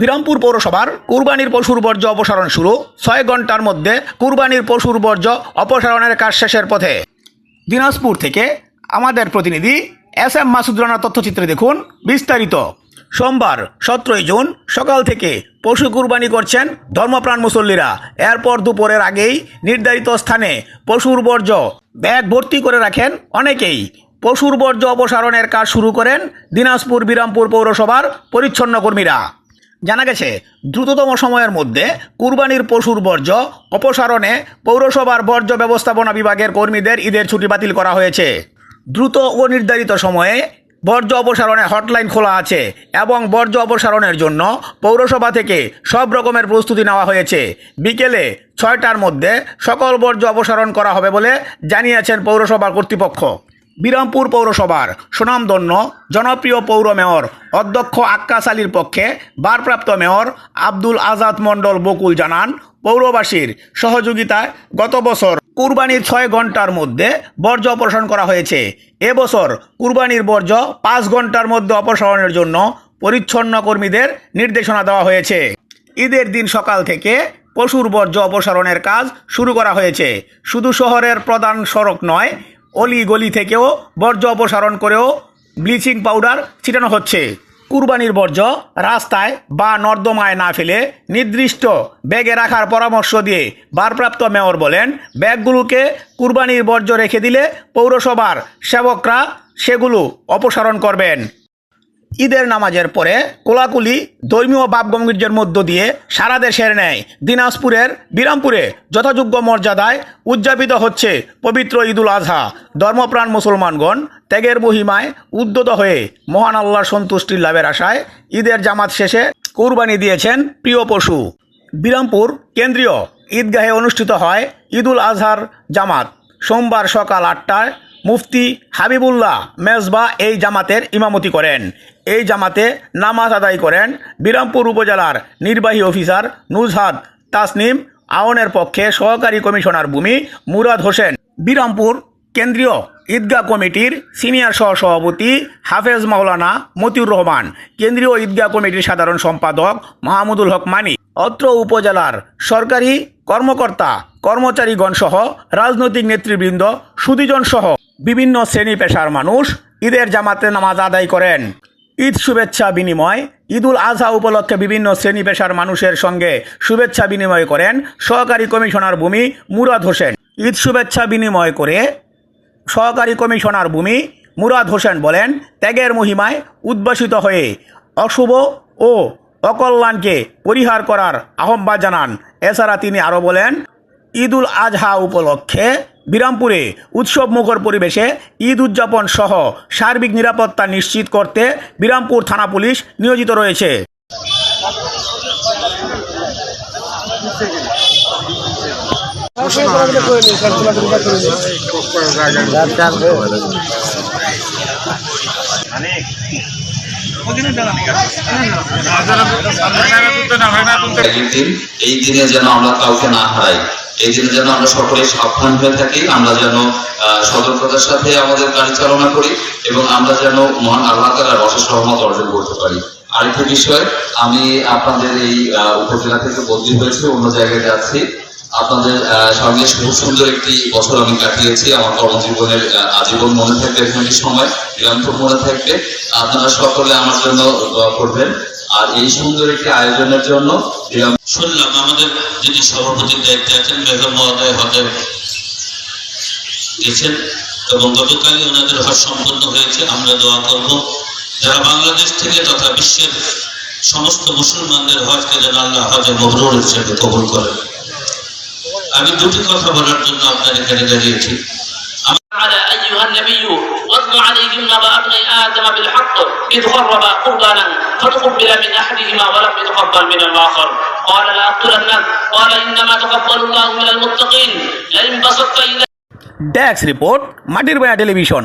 বিরামপুর পৌরসভার কুরবানির পশুর বর্জ্য অপসারণ শুরু। ছয় ঘণ্টার মধ্যে কুরবানির পশুর বর্জ্য অপসারণের কাজ শেষের পথে। দিনাজপুর থেকে আমাদের প্রতিনিধি এস এম মাসুদ রানার তথ্যচিত্রে দেখুন বিস্তারিত। সোমবার, সতেরোই জুন, সকাল থেকে পশু কুরবানি করছেন ধর্মপ্রাণ মুসল্লিরা। এরপর দুপুরের আগেই নির্ধারিত স্থানে পশুর বর্জ্য ব্যাগ ভর্তি করে রাখেন অনেকেই। পশুর বর্জ্য অপসারণের কাজ শুরু করেন দিনাজপুর বিরামপুর পৌরসভার পরিচ্ছন্ন কর্মীরা। জানা গেছে, দ্রুততম সময়ের মধ্যে কুরবানির পশুর বর্জ্য অপসারণে পৌরসভার বর্জ্য ব্যবস্থাপনা বিভাগের কর্মীদের ঈদের ছুটি বাতিল করা হয়েছে। দ্রুত ও নির্ধারিত সময়ে বর্জ্য অপসারণে হটলাইন খোলা আছে এবং বর্জ্য অপসারণের জন্য পৌরসভা থেকে সব রকমের প্রস্তুতি নেওয়া হয়েছে। বিকেলে ছয়টার মধ্যে সকল বর্জ্য অপসারণ করা হবে বলে জানিয়েছেন পৌরসভার কর্তৃপক্ষ। বিরামপুর পৌরসভার সুনামধন্য জনপ্রিয় পৌর মেয়র অধ্যক্ষ আক্কাস আলীর পক্ষে ভারপ্রাপ্ত মেয়র আব্দুল আজাদ মণ্ডল বকুল জানান, পৌরবাসীর সহযোগিতায় গত বছর কুরবানির ছয় ঘণ্টার মধ্যে বর্জ্য অপসারণ করা হয়েছে। এবছর কুরবানির বর্জ্য পাঁচ ঘণ্টার মধ্যে অপসারণের জন্য পরিচ্ছন্ন কর্মীদের নির্দেশনা দেওয়া হয়েছে। ঈদের দিন সকাল থেকে পশুর বর্জ্য অপসারণের কাজ শুরু করা হয়েছে। শুধু শহরের প্রধান সড়ক নয় অলি গলি থেকেও বর্জ্য অপসারণ করেও ব্লিচিং পাউডার ছিটানো হচ্ছে। কুরবানির বর্জ্য রাস্তায় বা নর্দমায় না ফেলে নির্দিষ্ট ব্যাগে রাখার পরামর্শ দিয়ে ভারপ্রাপ্ত মেয়র বলেন, ব্যাগগুলোকে কুরবানির বর্জ্য রেখে দিলে পৌরসভার সেবকরা সেগুলো অপসারণ করবেন। ঈদের নামাজের পরে কোলাকুলি ধর্মীয় বাপ বাপগম্ভীর্যের মধ্য দিয়ে সারা দেশের ন্যায় দিনাজপুরের বিরামপুরে যথাযোগ্য মর্যাদায় উদযাপিত হচ্ছে পবিত্র ঈদুল আজহা। ধর্মপ্রাণ মুসলমানগণ ত্যাগের মহিমায় উদ্যত হয়ে মহান আল্লাহর সন্তুষ্টির লাভের আশায় ঈদের জামাত শেষে কুরবানি দিয়েছেন প্রিয় পশু। বিরামপুর কেন্দ্রীয় ঈদগাহে অনুষ্ঠিত হয় ঈদুল আজহার জামাত। সোমবার সকাল আটটায় মুফতি হাবিবুল্লাহ মেজবা এই জামাতের ইমামতি করেন। এই জামাতে নামাজ আদায় করেন বিরামপুর উপজেলার নির্বাহী অফিসার নুজহাদ তাসনিম আওনের পক্ষে সহকারী কমিশনার ভূমি মুরাদ হোসেন। বিরামপুর কেন্দ্রীয় ঈদগাহ কমিটির সিনিয়র সহসভাপতি হাফেজ মাওলানা মতিউর রহমান, কেন্দ্রীয় ঈদগাহ কমিটির সাধারণ সম্পাদক মাহমুদুল হক মানি, অত্র উপজেলার সরকারি কর্মকর্তা কর্মচারীগণ সহ রাজনৈতিক নেতৃবৃন্দ সুদীজন সহ বিভিন্ন শ্রেণি পেশার মানুষ ঈদের জামাতে নামাজ আদায় করেন। ঈদ শুভেচ্ছা বিনিময়, ঈদুল আজহা উপলক্ষে বিভিন্ন শ্রেণি পেশার মানুষের সঙ্গে শুভেচ্ছা বিনিময় করেন সহকারী কমিশনার ভূমি মুরাদ হোসেন। ঈদ শুভেচ্ছা বিনিময় করে সহকারী কমিশনার ভূমি মুরাদ হোসেন বলেন, ত্যাগের মহিমায় উদ্ভাসিত হয়ে অশুভ ও অকল্যাণকে পরিহার করার আহ্বান জানান। এছাড়া তিনি আরও বলেন, ঈদুল আজহা উপলক্ষে বিরামপুরে উৎসব মুখর পরিবেশে ঈদ উদযাপন সহ সার্বিক নিরাপত্তা নিশ্চিত করতে বিরামপুর থানা পুলিশ নিয়োজিত রয়েছে। এই দিনে যেন আমরা কাউকে না হারাই। এই জন্য যেন আমরা সকলে সাবধান হয়ে থাকি, আমরা যেন সতর্কতার সাথে আমাদের চালনা করি এবং আমরা যেন মহান আল্লাহ তালার অশেষ রহমত অর্জন করতে পারি। আরেকটা বিষয়, আমি আপনাদের এই উপজেলা থেকে বদলি হয়েছে, অন্য জায়গায় যাচ্ছি আপনাদের সঙ্গে খুব সুন্দর একটি বছর আমি কাটিয়েছি, আমার কর্মজীবনের আজীবন মনে থাকবে একটি সময় নিরন্তর মনে থাকবে। আপনারা সকলে আমার জন্য দোয়া করবেন। আর এই সুন্দর একটি আয়োজনের জন্য শুনলাম আমাদের যিনি সভাপতির দায়িত্বে আছেন বেগম মহোদয় হজে গেছেন এবং গতকালই ওনাদের হজ সম্পন্ন হয়েছে। আমরা দোয়া করব যারা বাংলাদেশ থেকে তথা বিশ্বের সমস্ত মুসলমানদের হজকে যেন আল্লাহ হজে মহরুর হিসেবে কবুল করেন। আমি দুটি কথা বলার জন্য আপনার এখানে দাঁড়িয়েছি। أيها النبي واتل عليهم نبأ ابني آدم بالحق إذ قربا قربانا فتقبل من أحدهما ولم يتقبل من الآخر قال لأقتلنك قال إنما تقبل الله من المتقين لئن بسطت إلى ড্যাক্স রিপোর্ট মাটির বয়া টেলিভিশন